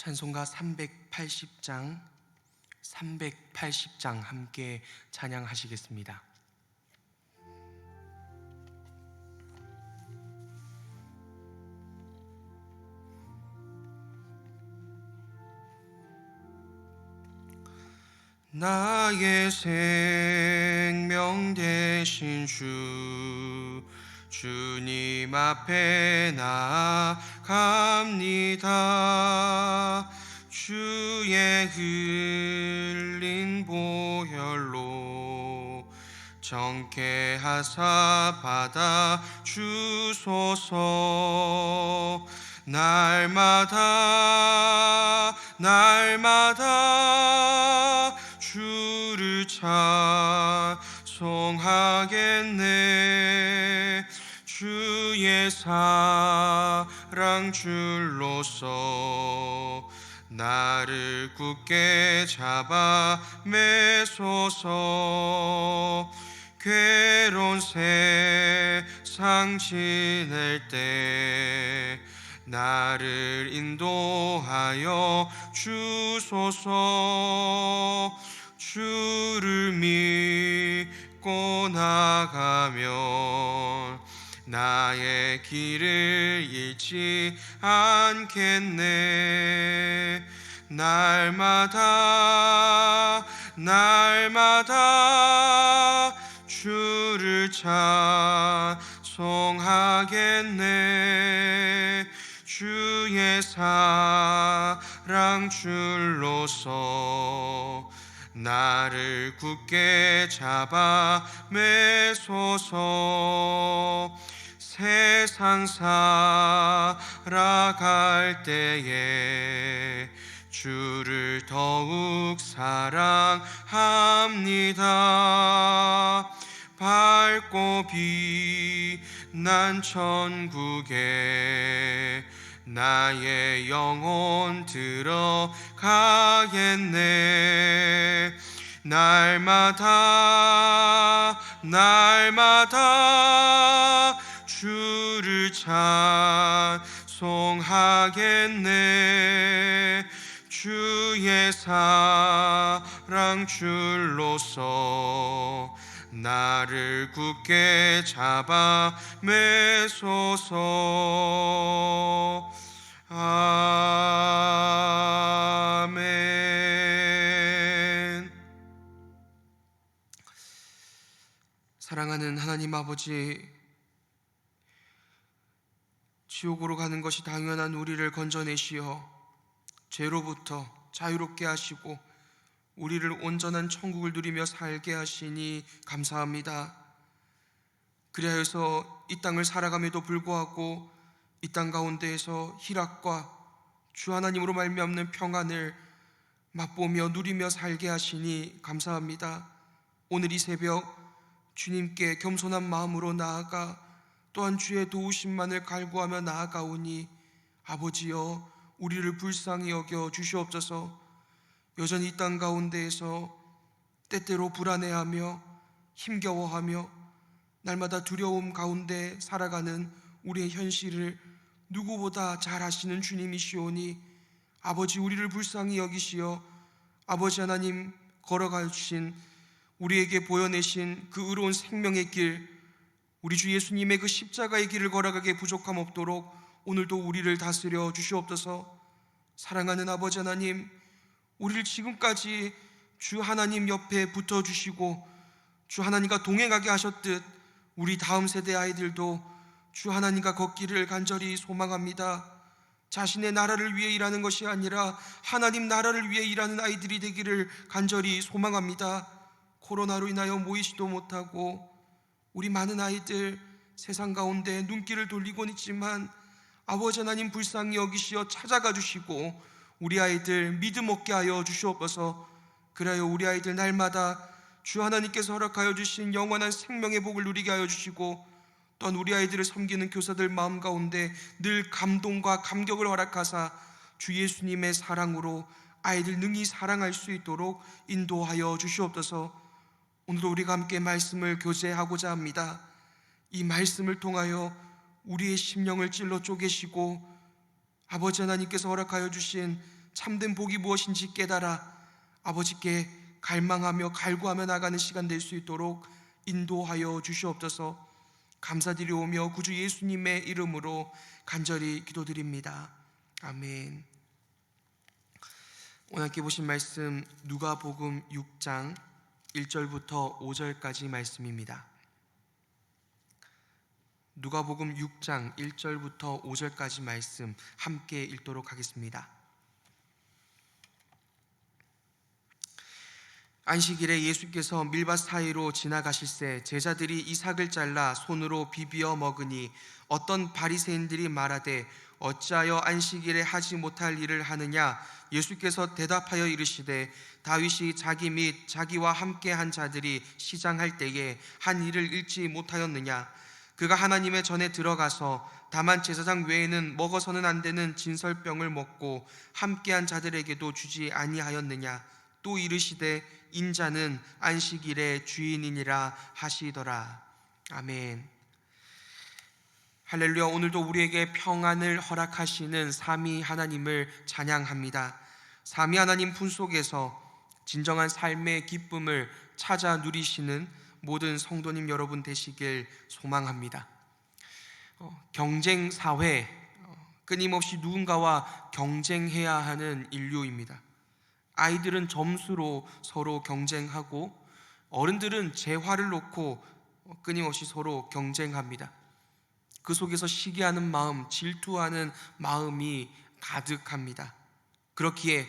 찬송가 380장 380장 함께 찬양하시겠습니다. 나의 생명 되신 주 주님 앞에 나아갑니다. 주의 흘린 보혈로 정케 하사 받아 주소서. 날마다 날마다 주를 찬송하겠네 사랑 줄로서 나를 굳게 잡아 매소서. 괴로운 세상 지낼 때 나를 인도하여 주소서. 주를 믿고 나가면 나의 길을 잃지 않겠네. 날마다 날마다 주를 찬송하겠네. 주의 사랑 줄로서 나를 굳게 잡아 매소서 세상 살아갈 때에 주를 더욱 사랑합니다. 밝고 빛난 천국에 나의 영혼 들어가겠네. 날마다 날마다 찬송하겠네. 주의 사랑 줄로서 나를 굳게 잡아 매소서. 아멘. 사랑하는 하나님 아버지 지옥으로 가는 것이 당연한 우리를 건져내시어 죄로부터 자유롭게 하시고 우리를 온전한 천국을 누리며 살게 하시니 감사합니다. 그리하여서 이 땅을 살아감에도 불구하고 이 땅 가운데에서 희락과 주 하나님으로 말미암는 평안을 맛보며 누리며 살게 하시니 감사합니다. 오늘 이 새벽 주님께 겸손한 마음으로 나아가 또한 주의 도우심만을 갈구하며 나아가오니 아버지여 우리를 불쌍히 여겨 주시옵소서. 여전히 이땅 가운데에서 때때로 불안해하며 힘겨워하며 날마다 두려움 가운데 살아가는 우리의 현실을 누구보다 잘 아시는 주님이시오니 아버지 우리를 불쌍히 여기시어 아버지 하나님 걸어가 주신 우리에게 보여내신 그 의로운 생명의 길 우리 주 예수님의 그 십자가의 길을 걸어가게 부족함 없도록 오늘도 우리를 다스려 주시옵소서 사랑하는 아버지 하나님 우리를 지금까지 주 하나님 옆에 붙어 주시고 주 하나님과 동행하게 하셨듯 우리 다음 세대 아이들도 주 하나님과 걷기를 간절히 소망합니다. 자신의 나라를 위해 일하는 것이 아니라 하나님 나라를 위해 일하는 아이들이 되기를 간절히 소망합니다. 코로나로 인하여 모이지도 못하고 우리 많은 아이들 세상 가운데 눈길을 돌리곤 있지만 아버지 하나님 불쌍히 여기시어 찾아가 주시고 우리 아이들 믿음 얻게 하여 주시옵소서. 그래야 우리 아이들 날마다 주 하나님께서 허락하여 주신 영원한 생명의 복을 누리게 하여 주시고 또한 우리 아이들을 섬기는 교사들 마음 가운데 늘 감동과 감격을 허락하사 주 예수님의 사랑으로 아이들 능히 사랑할 수 있도록 인도하여 주시옵소서. 오늘도 우리가 함께 말씀을 교제하고자 합니다. 이 말씀을 통하여 우리의 심령을 찔러 쪼개시고 아버지 하나님께서 허락하여 주신 참된 복이 무엇인지 깨달아 아버지께 갈망하며 갈구하며 나가는 시간 될 수 있도록 인도하여 주시옵소서. 감사드리오며 구주 예수님의 이름으로 간절히 기도드립니다. 아멘. 오늘 함께 보신 말씀 누가복음 6장 1절부터 5절까지 말씀입니다. 누가복음 6장 1절부터 5절까지 말씀 함께 읽도록 하겠습니다. 안식일에 예수께서 밀밭 사이로 지나가실새 제자들이 이삭을 잘라 손으로 비비어 먹으니 어떤 바리새인들이 말하되 어찌하여 안식일에 하지 못할 일을 하느냐? 예수께서 대답하여 이르시되 다윗이 자기 및 자기와 함께 한 자들이 시장할 때에 한 일을 잃지 못하였느냐? 그가 하나님의 전에 들어가서 다만 제사장 외에는 먹어서는 안 되는 진설병을 먹고 함께한 자들에게도 주지 아니하였느냐? 또 이르시되 인자는 안식일의 주인이니라 하시더라. 아멘 할렐루야 오늘도 우리에게 평안을 허락하시는 삼위 하나님을 찬양합니다 삼위 하나님 품 속에서 진정한 삶의 기쁨을 찾아 누리시는 모든 성도님 여러분 되시길 소망합니다. 어, 경쟁 사회 어, 끊임없이 누군가와 경쟁해야 하는 인류입니다. 아이들은 점수로 서로 경쟁하고 어른들은 재화를 놓고 어, 끊임없이 서로 경쟁합니다. 그 속에서 시기하는 마음, 질투하는 마음이 가득합니다. 그렇기에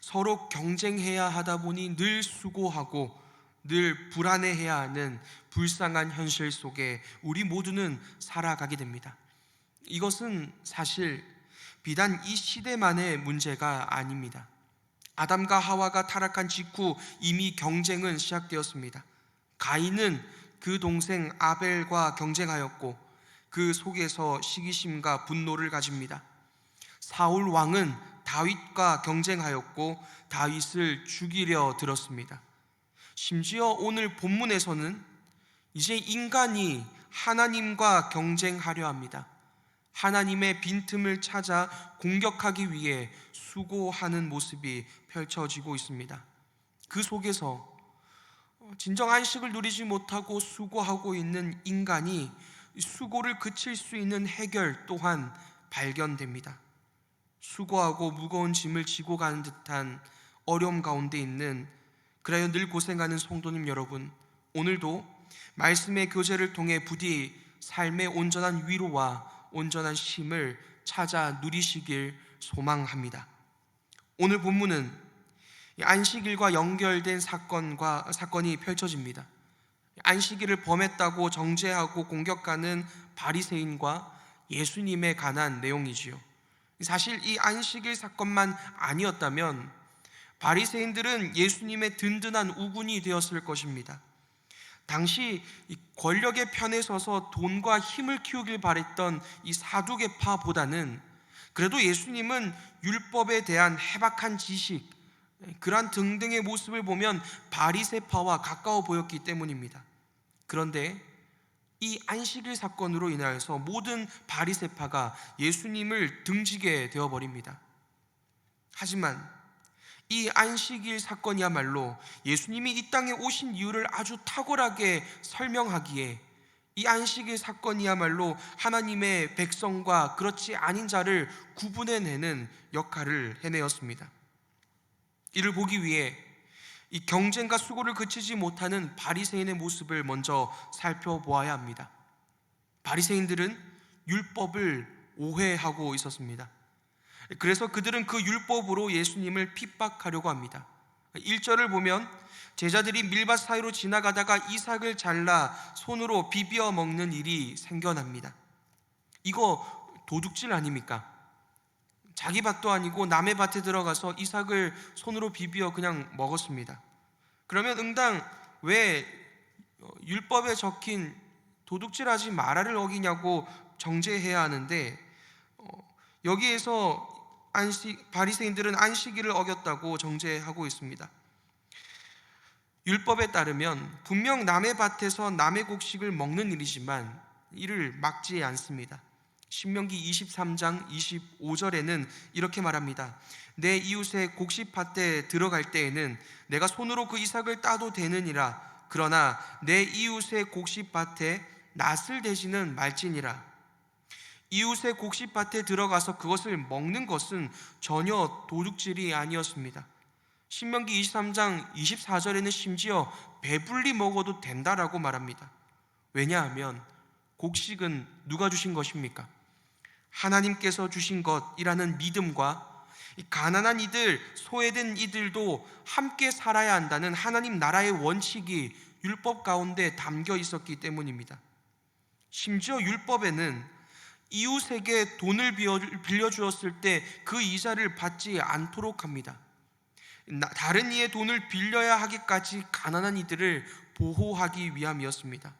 서로 경쟁해야 하다 보니 늘 수고하고 늘 불안해해야 하는 불쌍한 현실 속에 우리 모두는 살아가게 됩니다. 이것은 사실 비단 이 시대만의 문제가 아닙니다. 아담과 하와가 타락한 직후 이미 경쟁은 시작되었습니다. 가인은 그 동생 아벨과 경쟁하였고 그 속에서 시기심과 분노를 가집니다. 사울 왕은 다윗과 경쟁하였고 다윗을 죽이려 들었습니다. 심지어 오늘 본문에서는 이제 인간이 하나님과 경쟁하려 합니다. 하나님의 빈틈을 찾아 공격하기 위해 수고하는 모습이 펼쳐지고 있습니다. 그 속에서 진정 안식을 누리지 못하고 수고하고 있는 인간이 수고를 그칠 수 있는 해결 또한 발견됩니다. 수고하고 무거운 짐을 지고 가는 듯한 어려움 가운데 있는 그래요 늘 고생하는 성도님 여러분 오늘도 말씀의 교제를 통해 부디 삶의 온전한 위로와 온전한 쉼을 찾아 누리시길 소망합니다. 오늘 본문은 안식일과 연결된 사건과 사건이 펼쳐집니다. 안식일을 범했다고 정죄하고 공격하는 바리새인과 예수님에 관한 내용이지요. 사실 이 안식일 사건만 아니었다면 바리새인들은 예수님의 든든한 우군이 되었을 것입니다. 당시 권력의 편에 서서 돈과 힘을 키우길 바랬던 이 사두개파보다는 그래도 예수님은 율법에 대한 해박한 지식, 그러한 등등의 모습을 보면 바리새파와 가까워 보였기 때문입니다. 그런데 이 안식일 사건으로 인하여서 모든 바리새파가 예수님을 등지게 되어 버립니다. 하지만 이 안식일 사건이야말로 예수님이 이 땅에 오신 이유를 아주 탁월하게 설명하기에 이 안식일 사건이야말로 하나님의 백성과 그렇지 아닌 자를 구분해내는 역할을 해내었습니다. 이를 보기 위해 이 경쟁과 수고를 그치지 못하는 바리새인의 모습을 먼저 살펴보아야 합니다. 바리새인들은 율법을 오해하고 있었습니다. 그래서 그들은 그 율법으로 예수님을 핍박하려고 합니다. 1절을 보면 제자들이 밀밭 사이로 지나가다가 이삭을 잘라 손으로 비벼 먹는 일이 생겨납니다. 이거 도둑질 아닙니까? 자기 밭도 아니고 남의 밭에 들어가서 이삭을 손으로 비비어 그냥 먹었습니다. 그러면 응당 왜 율법에 적힌 도둑질하지 말아를 어기냐고 정죄해야 하는데 어, 여기에서 안식 바리새인들은 안식일을 어겼다고 정죄하고 있습니다. 율법에 따르면 분명 남의 밭에서 남의 곡식을 먹는 일이지만 이를 막지 않습니다. 신명기 23장 25절에는 이렇게 말합니다. 내 이웃의 곡식밭에 들어갈 때에는 내가 손으로 그 이삭을 따도 되느니라. 그러나 내 이웃의 곡식밭에 낫을 대지는 말지니라. 이웃의 곡식밭에 들어가서 그것을 먹는 것은 전혀 도둑질이 아니었습니다. 신명기 23장 24절에는 심지어 배불리 먹어도 된다라고 말합니다. 왜냐하면 곡식은 누가 주신 것입니까? 하나님께서 주신 것이라는 믿음과 가난한 이들, 소외된 이들도 함께 살아야 한다는 하나님 나라의 원칙이 율법 가운데 담겨 있었기 때문입니다. 심지어 율법에는 이웃에게 돈을 빌려주었을 때 그 이자를 받지 않도록 합니다. 다른 이의 돈을 빌려야 하기까지 가난한 이들을 보호하기 위함이었습니다.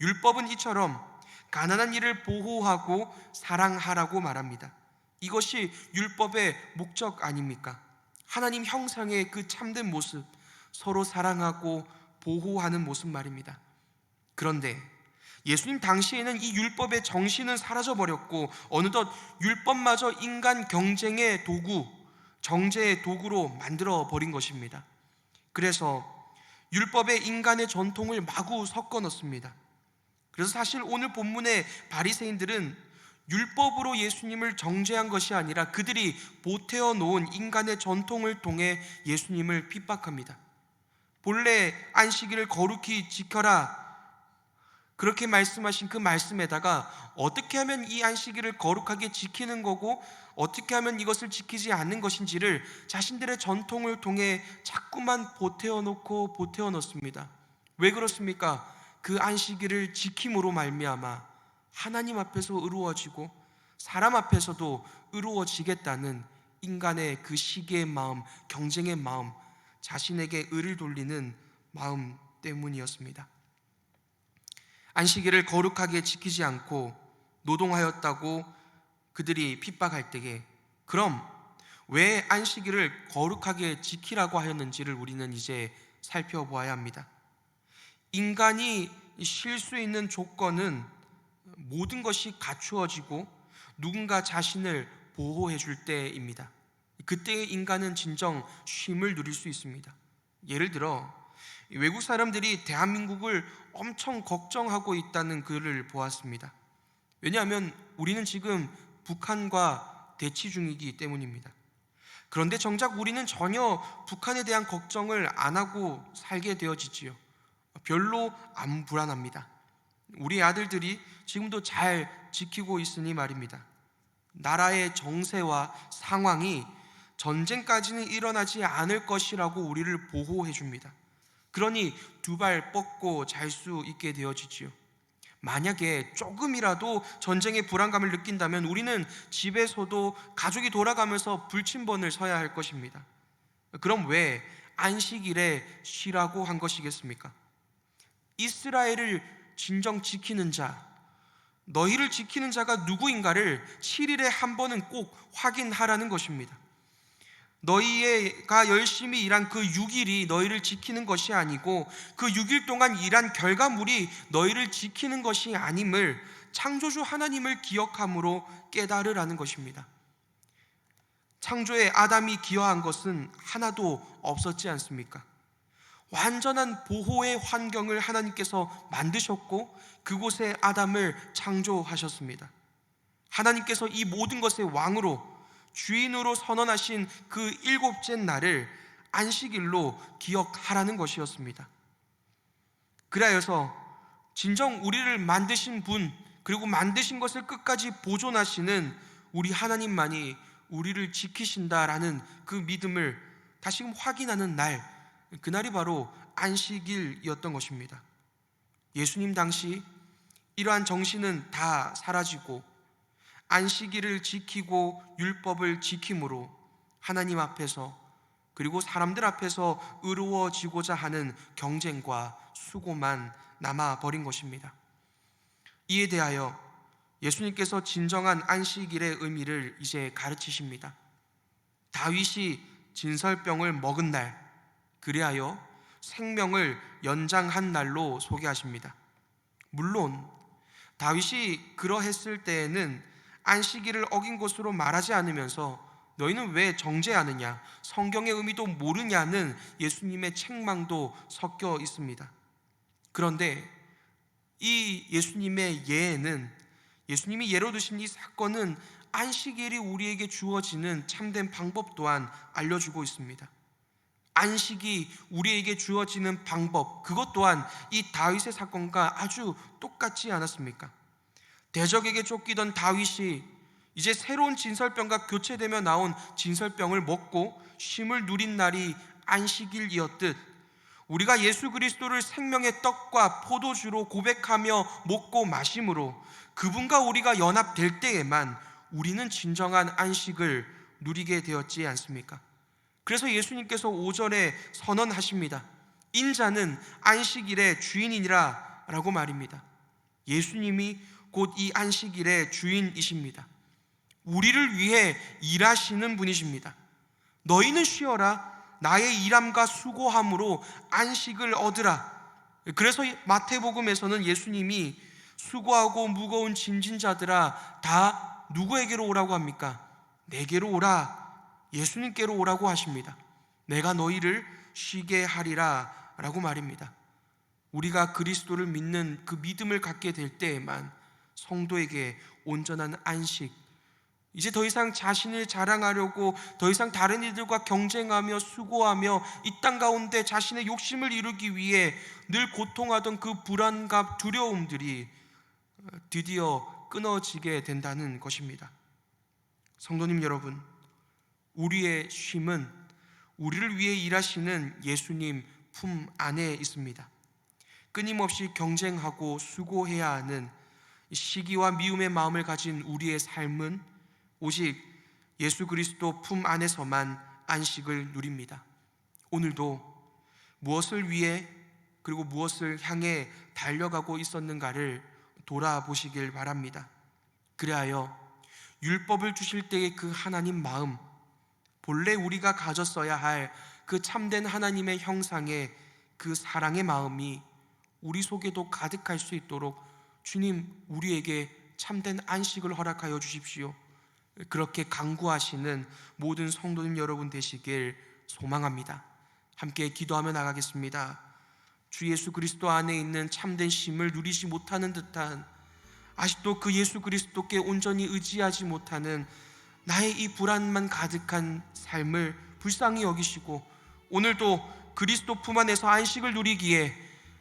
율법은 이처럼 가난한 이를 보호하고 사랑하라고 말합니다. 이것이 율법의 목적 아닙니까? 하나님 형상의 그 참된 모습, 서로 사랑하고 보호하는 모습 말입니다. 그런데 예수님 당시에는 이 율법의 정신은 사라져 버렸고 어느덧 율법마저 인간 경쟁의 도구, 정제의 도구로 만들어 버린 것입니다. 그래서 율법에 인간의 전통을 마구 섞어 넣습니다. 그래서 사실 오늘 본문의 바리새인들은 율법으로 예수님을 정죄한 것이 아니라 그들이 보태어 놓은 인간의 전통을 통해 예수님을 핍박합니다. 본래 안식일을 거룩히 지켜라 그렇게 말씀하신 그 말씀에다가 어떻게 하면 이 안식일을 거룩하게 지키는 거고 어떻게 하면 이것을 지키지 않는 것인지를 자신들의 전통을 통해 자꾸만 보태어 놓고 보태어 놓습니다. 왜 그렇습니까? 그 안식일을 지킴으로 말미암아 하나님 앞에서 의로워지고 사람 앞에서도 의로워지겠다는 인간의 그 시기의 마음, 경쟁의 마음, 자신에게 의를 돌리는 마음 때문이었습니다. 안식일을 거룩하게 지키지 않고 노동하였다고 그들이 핍박할 때에 그럼 왜 안식일을 거룩하게 지키라고 하였는지를 우리는 이제 살펴보아야 합니다. 인간이 쉴 수 있는 조건은 모든 것이 갖추어지고 누군가 자신을 보호해 줄 때입니다. 그때 인간은 진정 쉼을 누릴 수 있습니다. 예를 들어 외국 사람들이 대한민국을 엄청 걱정하고 있다는 글을 보았습니다. 왜냐하면 우리는 지금 북한과 대치 중이기 때문입니다. 그런데 정작 우리는 전혀 북한에 대한 걱정을 안 하고 살게 되어지지요. 별로 안 불안합니다. 우리 아들들이 지금도 잘 지키고 있으니 말입니다. 나라의 정세와 상황이 전쟁까지는 일어나지 않을 것이라고 우리를 보호해 줍니다. 그러니 두 발 뻗고 잘 수 있게 되어지지요. 만약에 조금이라도 전쟁의 불안감을 느낀다면 우리는 집에서도 가족이 돌아가면서 불침번을 서야 할 것입니다. 그럼 왜 안식일에 쉬라고 한 것이겠습니까? 이스라엘을 진정 지키는 자, 너희를 지키는 자가 누구인가를 7일에 한 번은 꼭 확인하라는 것입니다. 너희가 열심히 일한 그 6일이 너희를 지키는 것이 아니고 그 6일 동안 일한 결과물이 너희를 지키는 것이 아님을 창조주 하나님을 기억함으로 깨달으라는 것입니다. 창조에 아담이 기여한 것은 하나도 없었지 않습니까? 완전한 보호의 환경을 하나님께서 만드셨고 그곳에 아담을 창조하셨습니다. 하나님께서 이 모든 것의 왕으로 주인으로 선언하신 그 일곱째 날을 안식일로 기억하라는 것이었습니다. 그래서 진정 우리를 만드신 분 그리고 만드신 것을 끝까지 보존하시는 우리 하나님만이 우리를 지키신다라는 그 믿음을 다시금 확인하는 날 그날이 바로 안식일이었던 것입니다. 예수님 당시 이러한 정신은 다 사라지고 안식일을 지키고 율법을 지킴으로 하나님 앞에서 그리고 사람들 앞에서 의로워지고자 하는 경쟁과 수고만 남아 버린 것입니다. 이에 대하여 예수님께서 진정한 안식일의 의미를 이제 가르치십니다. 다윗이 진설병을 먹은 날, 그리하여 생명을 연장한 날로 소개하십니다. 물론 다윗이 그러했을 때에는 안식일을 어긴 것으로 말하지 않으면서 너희는 왜 정죄하느냐 성경의 의미도 모르냐는 예수님의 책망도 섞여 있습니다. 그런데 이 예수님의 예에는 예수님이 예로 드신 이 사건은 안식일이 우리에게 주어지는 참된 방법 또한 알려주고 있습니다. 안식이 우리에게 주어지는 방법 그것 또한 이 다윗의 사건과 아주 똑같지 않았습니까? 대적에게 쫓기던 다윗이 이제 새로운 진설병과 교체되며 나온 진설병을 먹고 쉼을 누린 날이 안식일이었듯 우리가 예수 그리스도를 생명의 떡과 포도주로 고백하며 먹고 마심으로 그분과 우리가 연합될 때에만 우리는 진정한 안식을 누리게 되었지 않습니까? 그래서 예수님께서 오전에 선언하십니다. 인자는 안식일의 주인이니라 라고 말입니다. 예수님이 곧 이 안식일의 주인이십니다. 우리를 위해 일하시는 분이십니다. 너희는 쉬어라. 나의 일함과 수고함으로 안식을 얻으라. 그래서 마태복음에서는 예수님이 수고하고 무거운 짐진 자들아 다 누구에게로 오라고 합니까? 내게로 오라. 예수님께로 오라고 하십니다. 내가 너희를 쉬게 하리라 라고 말입니다. 우리가 그리스도를 믿는 그 믿음을 갖게 될 때에만 성도에게 온전한 안식, 이제 더 이상 자신을 자랑하려고 더 이상 다른 이들과 경쟁하며 수고하며 이 땅 가운데 자신의 욕심을 이루기 위해 늘 고통하던 그 불안감, 두려움들이 드디어 끊어지게 된다는 것입니다. 성도님 여러분, 우리의 쉼은 우리를 위해 일하시는 예수님 품 안에 있습니다. 끊임없이 경쟁하고 수고해야 하는 시기와 미움의 마음을 가진 우리의 삶은 오직 예수 그리스도 품 안에서만 안식을 누립니다. 오늘도 무엇을 위해 그리고 무엇을 향해 달려가고 있었는가를 돌아보시길 바랍니다. 그리하여 율법을 주실 때의 그 하나님 마음, 본래 우리가 가졌어야 할 그 참된 하나님의 형상의 그 사랑의 마음이 우리 속에도 가득할 수 있도록 주님 우리에게 참된 안식을 허락하여 주십시오. 그렇게 강구하시는 모든 성도님 여러분 되시길 소망합니다. 함께 기도하며 나가겠습니다. 주 예수 그리스도 안에 있는 참된 쉼을 누리지 못하는 듯한 아직도 그 예수 그리스도께 온전히 의지하지 못하는 나의 이 불안만 가득한 삶을 불쌍히 여기시고 오늘도 그리스도 품 안에서 안식을 누리기에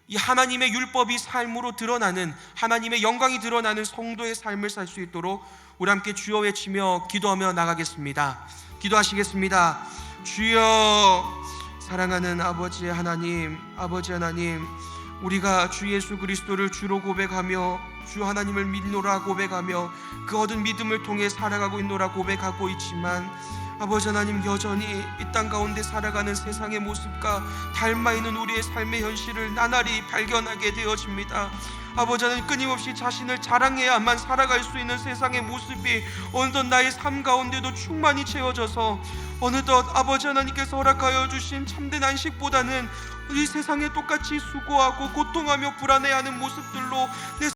이 하나님의 율법이 삶으로 드러나는 하나님의 영광이 드러나는 성도의 삶을 살 수 있도록 우리 함께 주여 외치며 기도하며 나가겠습니다. 기도하시겠습니다. 주여 사랑하는 아버지 하나님, 아버지 하나님, 우리가 주 예수 그리스도를 주로 고백하며 주 하나님을 믿노라 고백하며 그 얻은 믿음을 통해 살아가고 있노라 고백하고 있지만 아버지 하나님 여전히 이 땅 가운데 살아가는 세상의 모습과 닮아 있는 우리의 삶의 현실을 나날이 발견하게 되어집니다. 아버지 하나님 끊임없이 자신을 자랑해야만 살아갈 수 있는 세상의 모습이 어느덧 나의 삶 가운데도 충만히 채워져서 어느덧 아버지 하나님께서 허락하여 주신 참된 안식보다는 이 세상에 똑같이 수고하고 고통하며 불안해하는 모습들로 내